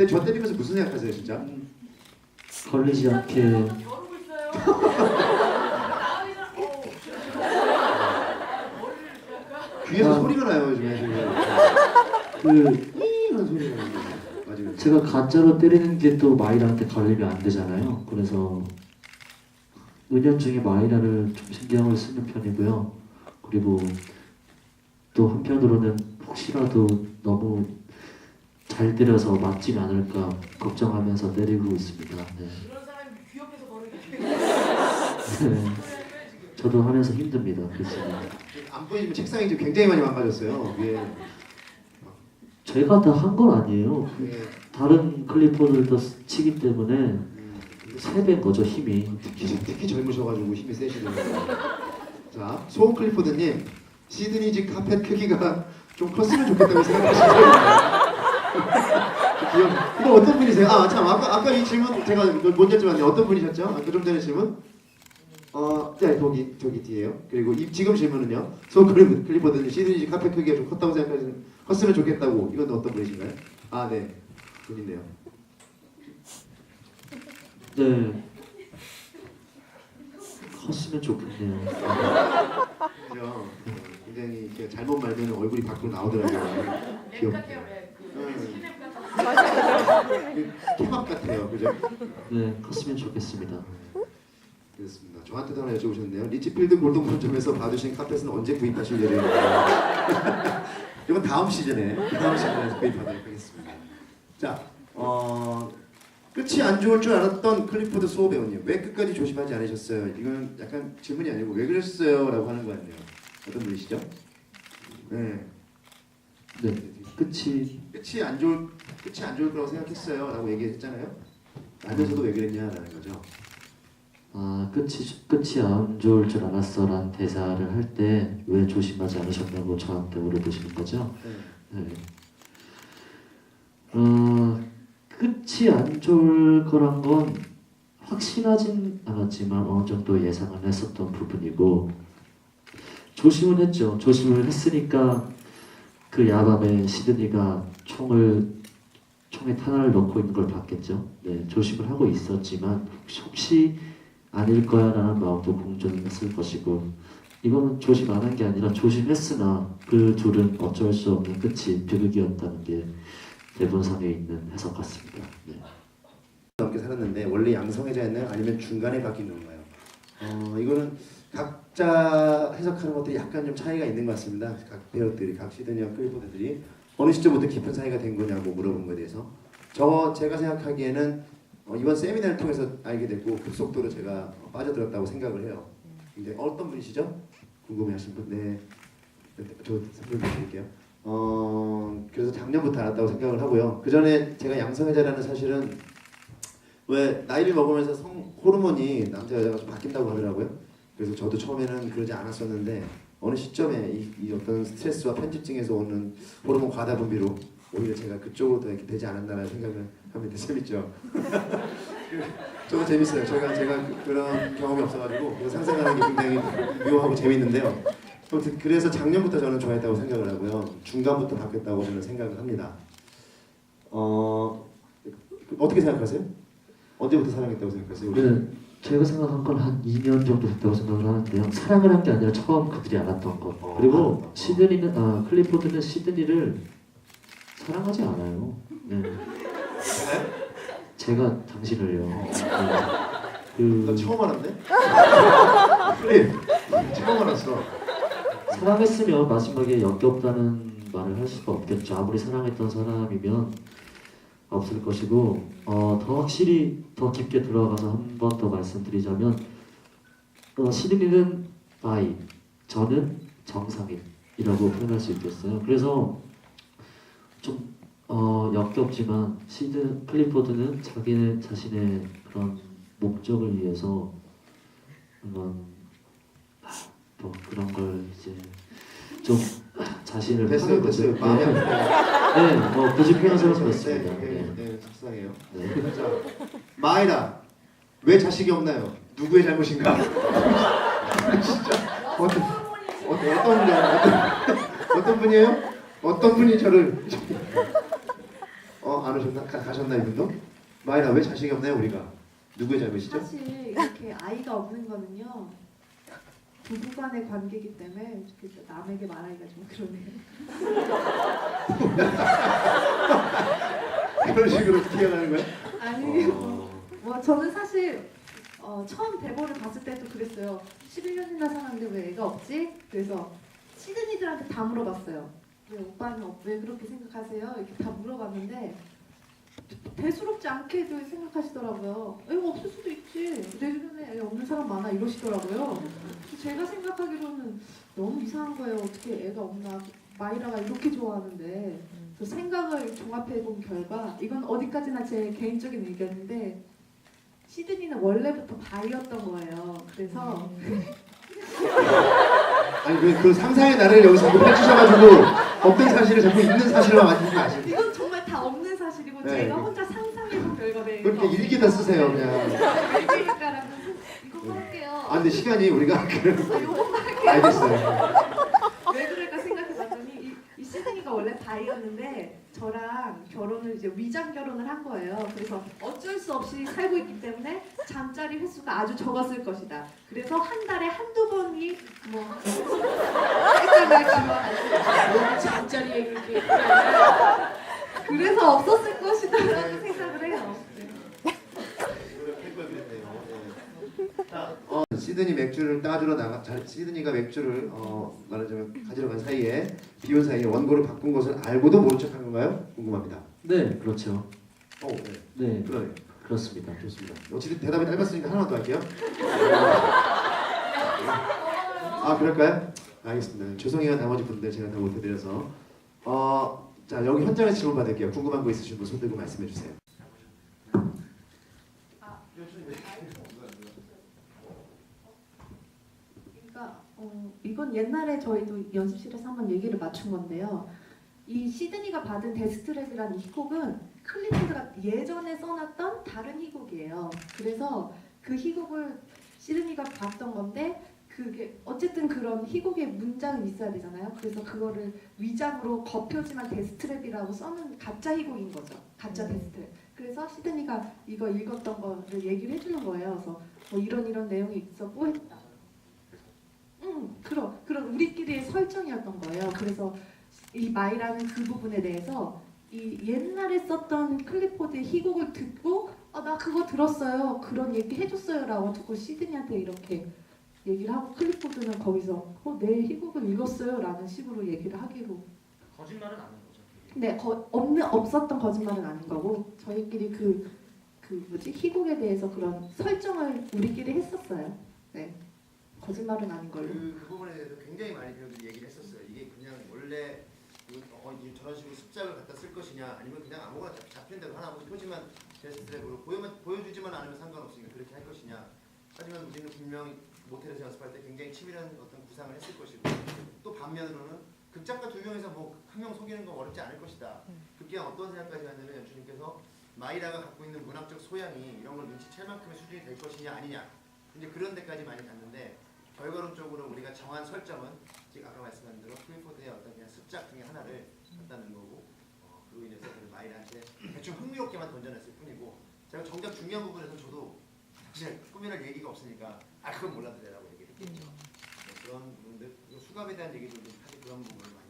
근데 저 때리면서 무슨 생각하세요, 진짜? 걸리지 않게 있어요. 귀에서 아. 소리가 나요, 요즘에. 지금. 그 이런 소리가 나요. 맞아요. 제가 가짜로 때리는 게 또 마이라한테 걸리면 안 되잖아요. 그래서 은연중에 마이라를 좀 신경을 쓰는 편이고요. 그리고 또 한편으로는 혹시라도 너무 잘 때려서 맞지 않을까 걱정하면서 때리고 있습니다. 네. 이런 사람이 귀엽게서 거르게. 네. 저도 하면서 힘듭니다. 그렇지만 안 보이지만 책상이 지금 굉장히 많이 망가졌어요. 위에. 제가 다 한 건 아니에요. 위에. 다른 클리퍼들도 치기 때문에 음, 세 배인 거죠 힘이. 특히, 특히 젊으셔가지고 힘이 세시는 거예요. 자, 소원 클리포드님, 시드니지 카펫 크기가 좀 컸으면 좋겠다고 생각하시죠? 이거 어떤 분이세요? 아, 참, 아까, 아까 이 질문 제가 못 여쭤봤는데 어떤 분이셨죠? 아까 좀 전에 질문? 어, 네, 거기, 저기 뒤에요. 그리고 이, 지금 질문은요. 소원 클리- 클리포드님, 시드니지 카펫 크기가 좀 컸다고 생각하시는, 컸으면 좋겠다고. 이건 어떤 분이신가요? 아, 네. 분이네요. 네. 컸으면 좋겠네요. 그죠? 어, 굉장히 이렇게 잘못 말면 얼굴이 밖으로 나오더라고요. 랩 귀엽게. 케밥 같아요, 그죠? 네, 컸으면 좋겠습니다. 그렇습니다. 저한테도 하나 여쭤보셨네요. 리치필드 골동품점에서 받으신 카펫은 언제 구입하실 예정인가요? 이건 다음 시즌에 다음 시즌에 구입하도록 하겠습니다. 자, 어, 끝이 안 좋을 줄 알았던 클리포드 수호 배우님 왜 끝까지 조심하지 않으셨어요? 이건 약간 질문이 아니고 왜 그랬어요?라고 하는 거 같네요. 어떤 분이시죠? 네. 네, 끝이 끝이 안 좋을 끝이 안 좋을 거라고 생각했어요라고 얘기했잖아요. 알면서도 왜 그랬냐라는 거죠. 아 끝이 끝이 안 좋을 줄 알았어라는 대사를 할 때 왜 조심하지 않으셨냐고 저한테 물어보시는 거죠. 네. 네. 어 끝이 안 좋을 거란 건 확신하진 않았지만 어느 정도 예상은 했었던 부분이고 조심은 했죠. 조심을 했으니까 그 야밤에 시드니가 총을 총에 탄환을 넣고 있는 걸 봤겠죠. 네, 조심을 하고 있었지만 혹시, 아닐 거야라는 마음도 공존했을 것이고 이거는 조심 안 한 게 아니라 조심했으나 그 둘은 어쩔 수 없는 끝이 비극이었다는 게 대본상에 있는 해석 같습니다. 네. 넘게 살았는데 원래 양성애자였나요? 아니면 중간에 바뀐 건가요? 어 이거는 각자 해석하는 것들이 약간 좀 차이가 있는 것 같습니다. 각 배우들이 각 시드니와 클리포드들이 어느 시점부터 깊은 사이가 된 거냐고 물어본 거에 대해서 저 제가 생각하기에는 어, 이번 세미나를 통해서 알게 됐고 급속도로 제가 빠져들었다고 생각을 해요. 근데 어떤 분이시죠? 궁금해하신 분? 네, 저 설명드릴게요. 어 그래서 작년부터 알았다고 생각을 하고요. 그 전에 제가 양성애자라는 사실은 왜 나이를 먹으면서 성 호르몬이 남자 여자가 좀 바뀐다고 하더라고요. 그래서 저도 처음에는 그러지 않았었는데 어느 시점에 이, 이 어떤 스트레스와 편집증에서 오는 호르몬 과다 분비로 오히려 제가 그쪽으로 더 이렇게 되지 않았나라는 생각을 합니다. 재밌죠? 저도 재밌어요. 제가 제가 그- 그런 경험이 없어가지고 상상하는 게 굉장히 묘하고 재밌는데요. 그래서 작년부터 저는 좋아했다고 생각을 하고요. 중간부터 바뀌었다고 저는 생각을 합니다. 어 어떻게 생각하세요? 언제부터 사랑했다고 생각하세요? 우리? 네, 제가 생각한 건 한 2년 정도 됐다고 생각을 하는데요. 사랑을 한 게 아니라 처음 그들이 알았던 것. 어, 그리고 어. 시드니는 아 클리포드는 시드니를 사랑하지 않아요. 네. 제가 당신을요. 네. 나 그 처음 알았네. 그래, 처음 알았어. 사랑했으면 마지막에 역겹다는 말을 할 수가 없겠죠. 아무리 사랑했던 사람이면 없을 것이고 어, 더 확실히 더 깊게 들어가서 한 번 더 말씀드리자면 어, 시드니는 아이, 저는 정상인이라고 표현할 수 있겠어요. 그래서 좀 어, 역겹지만 시드 클리포드는 자기 자신의 그런 목적을 위해서 그런 뭐 그런 걸 이제 좀 자신을 거죠. 됐어요. 마음이 네. 네, 뭐 굳이 표현할 수 네, 없습니다. 네, 네. 네, 속상해요. 네. 자, 마이라, 왜 자식이 없나요? 누구의 잘못인가? 진짜 어떤 어, 어떤 분이에요? 어떤, 어떤 분이에요? 어떤 분이 저를 어안 오셨나 가, 가셨나 이분도? 마이라 왜 자식이 없나요 우리가? 누구의 잘못이죠? 사실 이렇게 아이가 없는 거는요 부부 간의 관계이기 때문에 이렇게 남에게 말하기가 좀 그러네요. 그런 식으로 튀어나오는 거야? 아니 어, 뭐 저는 사실 어, 처음 대본을 봤을 때도 그랬어요. 11년이나 살았는데 왜 애가 없지? 그래서 시드니들한테 다 물어봤어요. 왜 오빠는 어- 왜 그렇게 생각하세요? 이렇게 다 물어봤는데 대수롭지 않게도 생각하시더라고요. 애가 없을 수도 있지. 내 주변에 애 없는 사람 많아 이러시더라고요. 제가 생각하기로는 너무 이상한 거예요. 어떻게 애가 없나? 마이라가 이렇게 좋아하는데 그 생각을 종합해 본 결과 이건 어디까지나 제 개인적인 의견인데 시드니는 원래부터 바이였던 거예요. 그래서 아니 그, 그 상상의 나를 여기서 자꾸 펼치셔가지고 없던 사실을 자꾸 있는 사실로 이건 정말 다 네. 제가 혼자 상상해 본 결과에 그렇게 일기다 쓰세요 그냥. 그러니까라는 이거 할게요. 아 근데 시간이 우리가 그 아, 요것만 할게요. 알겠어요. 왜 그럴까 생각해봤더니 이, 이 시드니가 원래 바이였는데 저랑 결혼을 이제 위장 결혼을 한 거예요. 그래서 어쩔 수 없이 살고 있기 때문에 잠자리 횟수가 아주 적었을 것이다. 그래서 한 달에 한두 번이 뭐 말까 뭐 잠자리 얘기를 이렇게 그래서 없었을 것이다라는 생각을 해요. 네. 어, 시드니 맥주를 따주러 나가 자, 시드니가 맥주를 어, 말하자면 가지러 간 사이에 비온 사이에 원고를 바꾼 것을 알고도 모른 척한 건가요? 궁금합니다. 네, 그렇죠. 어, 네. 네, 그러네요. 그렇습니다. 좋습니다. 어쨌든 대답이 짧았으니까 하나만 더 할게요. 아 그럴까요? 알겠습니다. 죄송해요 나머지 분들 제가 다 못해드려서 어, 자 여기 현장에서 질문 받을게요. 궁금한 거 있으신 분 손 들고 말씀해 주세요. 그러니까 어, 이건 옛날에 저희도 연습실에서 한번 얘기를 맞춘 건데요. 이 시드니가 받은 데스트랩이라는 이 희곡은 클리프드가 예전에 써놨던 다른 희곡이에요. 그래서 그 희곡을 시드니가 봤던 건데 그게 어쨌든 그런 희곡의 문장은 있어야 되잖아요. 그래서 그거를 위장으로 겉표지만 데스트랩이라고 써는 가짜 희곡인 거죠. 가짜 데스트랩. 그래서 시드니가 이거 읽었던 거를 얘기를 해주는 거예요. 그래서 뭐 이런 이런 내용이 있었고 했다. 우리끼리의 설정이었던 거예요. 그래서 이 마이라는 그 부분에 대해서 이 옛날에 썼던 클리포드의 희곡을 듣고 아, 나 그거 들었어요. 그런 얘기 해줬어요 라고 듣고 시드니한테 이렇게 얘기를 하고 클리포드는 거기서 어, 내 희곡을 읽었어요 라는 식으로 얘기를 하기로. 거짓말은 아닌 거죠. 네, 거, 없는 없었던 거짓말은 아닌 거고 저희끼리 그 그 뭐지 희곡에 대해서 그런 설정을 우리끼리 했었어요. 네, 거짓말은 아닌 걸로. 그, 그 부분에 대해서 굉장히 많이 배우들이 얘기를 했었어요. 이게 그냥 원래 이- 어, 이 저런 식으로 습작을 갖다 쓸 것이냐 아니면 그냥 아무거나 잡- 잡힌 대로 하나 뭐 표지만 제스트랩으로 보여만, 보여주지만 않으면 상관없으니까 그렇게 할 것이냐 하지만 우리는 분명 모텔에서 연습할 때 굉장히 치밀한 어떤 구상을 했을 것이고 또 반면으로는 극작가 두 명에서 뭐 한 명 속이는 건 어렵지 않을 것이다. 그게 어떤 생각까지 하냐면 연출님께서 마이라가 갖고 있는 문학적 소양이 이런 걸 눈치챌 만큼의 수준이 될 것이냐 아니냐 이제 그런 데까지 많이 갔는데 결과론적으로 우리가 정한 설정은 지금 아까 말씀하신 대로 클리포드의 어떤 그냥 습작 중에 하나를 했다는 거고 어, 그로 인해서 그 마이라한테 대충 흥미롭게만 던져냈을 뿐이고 제가 정작 중요한 부분에서 저도 사실 꾸며낼 얘기가 없으니까 아 그건 몰라도 되라고 얘기를 했겠죠. 네, 그런 부분들 수갑에 대한 얘기도 좀 사실 그런 부분을 많이